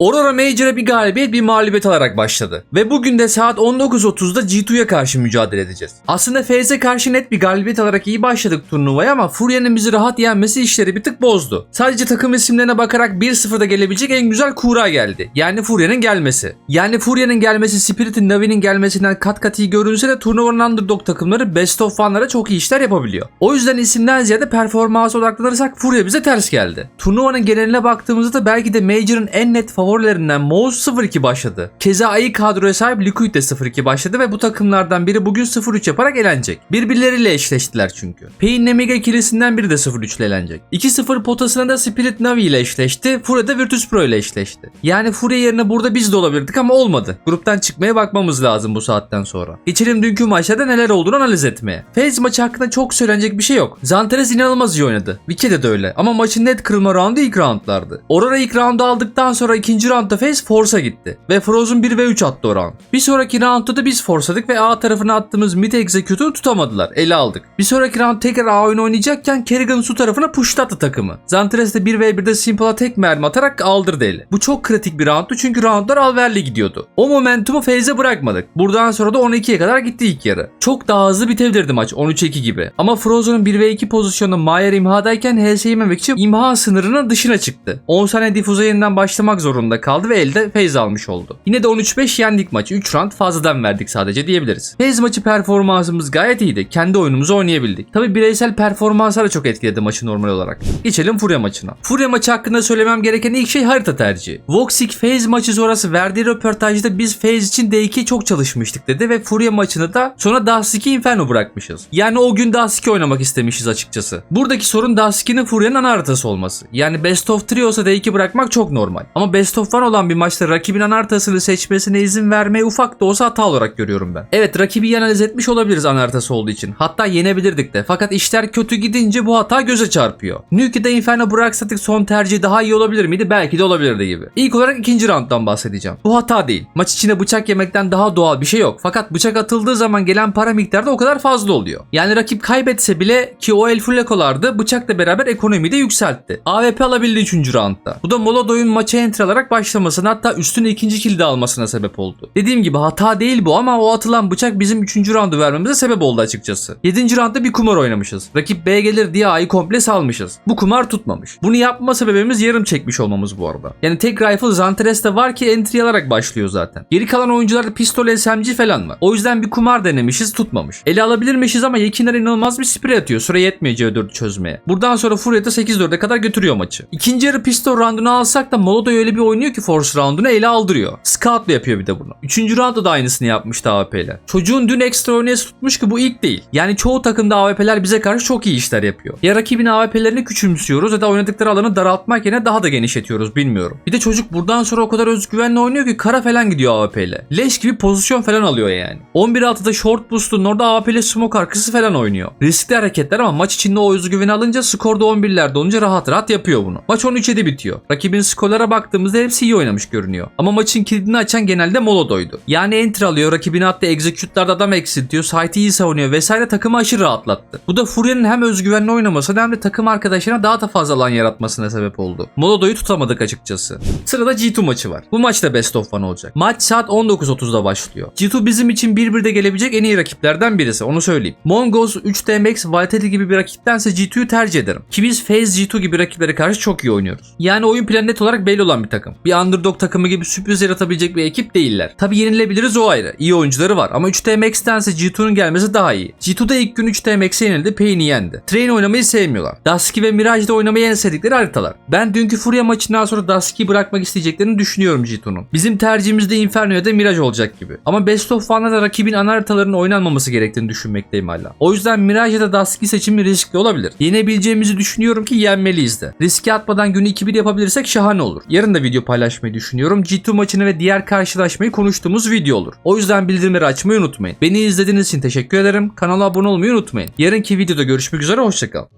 Aurora Major'a bir galibiyet bir mağlubiyet alarak başladı. Ve bugün de saat 19.30'da G2'ya karşı mücadele edeceğiz. Aslında FaZe karşı net bir galibiyet alarak iyi başladık turnuvaya ama Furya'nın bizi rahat yenmesi işleri bir tık bozdu. Sadece takım isimlerine bakarak 1-0'da gelebilecek en güzel kura geldi. Yani Furya'nın gelmesi. Yani Furya'nın gelmesi Spirit'in Navi'nin gelmesinden kat kat iyi görünse de turnuvanın underdog takımları best of one'lara çok iyi işler yapabiliyor. O yüzden isimden ziyade performansa odaklanırsak Furya bize ters geldi. Turnuvanın geneline baktığımızda da belki de Major'ın en net favorilerinden Mouse 0-2 başladı. Keza iyi kadroya sahip Liquid de 0-2 başladı ve bu takımlardan biri bugün 0-3 yaparak elenecek. Birbirleriyle eşleştiler çünkü. Pain Mega ikilisinden biri de 0-3 ile elenecek. 2-0 potasına da Spirit Navi ile eşleşti. Furya da Virtus Pro ile eşleşti. Yani Furya yerine burada biz de olabilirdik ama olmadı. Gruptan çıkmaya bakmamız lazım bu saatten sonra. Geçelim dünkü maçlarda neler olduğunu analiz etmeye. FaZe maçı hakkında çok söylenecek bir şey yok. Zanteres inanılmaz iyi oynadı. Vike'de de öyle. Ama maçın net kırılma roundu ilk roundlardı. Aurora ilk roundu aldıktan sonra ikinci roundda FaZe Force'a gitti. Ve Frozen 1 ve 3 attı o round. Bir sonraki roundda da biz force'ladık ve A tarafına attığımız mid execute'u tutamadılar. Ele aldık. Bir sonraki round tekrar A oyunu oynayacakken Kerrigan su tarafına pushlattı takımı. Zanteres de 1v1'de Simple'a tek mermi atarak aldırdı eli. Bu çok kritik bir rounddu çünkü roundlar alverli gidiyordu. O momentumu Faze'e bırakmadık. Buradan sonra da 12'ye kadar gitti ilk yarı. Çok daha hızlı bitebilirdi maç 13-2 gibi. Ama Frozen'ın 1v2 pozisyonunda Mayer imhadayken HS yememek için imha sınırının dışına çıktı. 10 saniye difuza yeniden başlamak zorunda kaldı ve elde Faze almış oldu. Yine de 13-5 yendik maçı. 3 round fazladan verdik sadece diyebiliriz. Faze maçı performansımız gayet iyiydi. Kendi oyunumuzu oynayabildik. Tabi bireysel performanslar da çok etkiledi maçı normal olarak. Geçelim Furya maçına. Furya maçı hakkında söylemem gereken ilk şey harita tercihi. Voxic Faze maçı sonrası verdiği röportajda biz Faze için D2 çok çalışmıştık dedi ve Furya maçını da sonra Dust Inferno bırakmışız. Yani o gün Dust oynamak istemişiz açıkçası. Buradaki sorun Dust 2'nin Furya'nın ana haritası olması. Yani Best of 3 olsa D2 bırakmak çok normal. Ama Best of 1 olan bir maçta rakibin ana haritasını seçmesine izin vermeyi ufak da olsa hata olarak görüyorum ben. Evet rakibi iyi analiz etmiş olabiliriz ana haritası olduğu için. Hatta yenebilirdik de. Fakat işler kötü gidince bu hata göze çarpıyor. Nuke'de Inferno bıraksaydık son tercih daha iyi olabilir miydi? Belki de olabilirdi gibi. İlk olarak ikinci rounddan bahsedeceğim. Bu hata değil. Maç içinde bıçak yemekten daha doğal bir şey yok. Fakat bıçak atıldığı zaman gelen para miktarı da o kadar fazla oluyor. Yani rakip kaybetse bile ki o el full ekolardı bıçakla beraber ekonomiyi de yükseltti. AWP alabildi 3. roundda. Bu da Molodoy'un maça enter alarak başlamasına hatta üstüne ikinci kill de almasına sebep oldu. Dediğim gibi hata değil bu ama o atılan bıçak bizim 3. roundu vermemize sebep oldu açıkçası. 7. roundda bir kumar oynamışız. Rakip B gelir diye A'yı komple salmışız. Bu kumar tutmamış. Bunu yapma sebebimiz yarım çekmiş olmamız bu arada. Yani tek rifle Zanteres'te var ki entry alarak başlıyor zaten. Geri kalan oyuncularda pistol SMG falan var. O yüzden bir kumar denemişiz tutmamış. Ele alabilirmişiz ama Yekinler inanılmaz bir sprey atıyor. Süre yetmiyor C4'ü çözmeye. Buradan sonra Furya'da 8-4'e kadar götürüyor maçı. İkinci yarı pistol roundunu alsak da Molodoy öyle bir oynuyor ki Force roundunu ele aldırıyor. Scout'la yapıyor bir de bunu. Üçüncü roundda da aynısını yapmıştı AWP ile. Çocuğun dün ekstra oynayası tutmuş ki bu ilk değil. Yani çoğu takımda AWP'ler bize karşı çok iyi işler yapıyor. Ya rakibin AWP'lerini küçümsüyoruz ya da oynadıkları alanı daraltmak yerine daha da genişletiyoruz bilmiyorum. Bir de çocuk buradan sonra o kadar özgüvenle oynuyor ki kara falan gidiyor AWP. Leş gibi pozisyon falan alıyor yani. 11-6'da short boost'un orada AWP ile smoke arkası falan oynuyor. Riskli hareketler ama maç içinde o özgüveni alınca skorda 11'lerde olunca rahat rahat yapıyor bunu. Maç 13-7 bitiyor. Rakibin skorlara baktığımızda hepsi iyi oynamış görünüyor. Ama maçın kilidini açan genelde Molodoy'du. Yani enter alıyor, rakibini hatta execute'larda adam eksiltiyor, site'i iyi savunuyor vesaire takımı aşırı rahatlattı. Bu da Furya'nın hem özgüvenli oynamasına hem de takım arkadaşlarına daha da fazla alan yaratmasına sebep oldu. Molodoy'u tutamadık açıkçası. Sırada G2 maçı var. Bu maç da best of one olacak. Maç saat 19.30'da başlıyor. G2 bizim için 1-1'de gelebilecek en iyi rakiplerden birisi onu söyleyeyim. Mongols 3DMX Vitality gibi bir rakiptense G2'yu tercih ederim. Ki biz FaZe G2 gibi rakiplere karşı çok iyi oynuyoruz. Yani oyun planı net olarak belli olan bir takım. Bir underdog takımı gibi sürpriz yaratabilecek bir ekip değiller. Tabi yenilebiliriz o ayrı. İyi oyuncuları var ama 3DMX'tense G2'nun gelmesi daha iyi. G2'da ilk gün 3DMX'e yenildi, Pain'i yendi. Train oynamayı sevmiyorlar. Dusky ve Mirage'de oynamayı en sevdikleri haritalar. Ben dünkü Furya maçından sonra Dusky'yi bırakmak isteyeceklerini düşünüyorum G2'nun. Bizim tercihimiz de Inferno ya da Mirage olacak gibi. Ama Best of One'da da rakibin ana haritalarının oynanmaması gerektiğini düşünmekteyim hala. O yüzden Mirage ya da Dusky seçimi riskli olabilir. Yenebileceğimizi düşünüyorum ki yenmeliyiz de. Riske atmadan günü 2-1 yapabilirsek şahane olur. Yarın da video paylaşmayı düşünüyorum. G2 maçını ve diğer karşılaşmayı konuştuğumuz video olur. O yüzden bildirimleri açmayı unutmayın. Beni izlediğiniz için teşekkür ederim. Kanala abone olmayı unutmayın. Yarınki videoda görüşmek üzere hoşçakalın.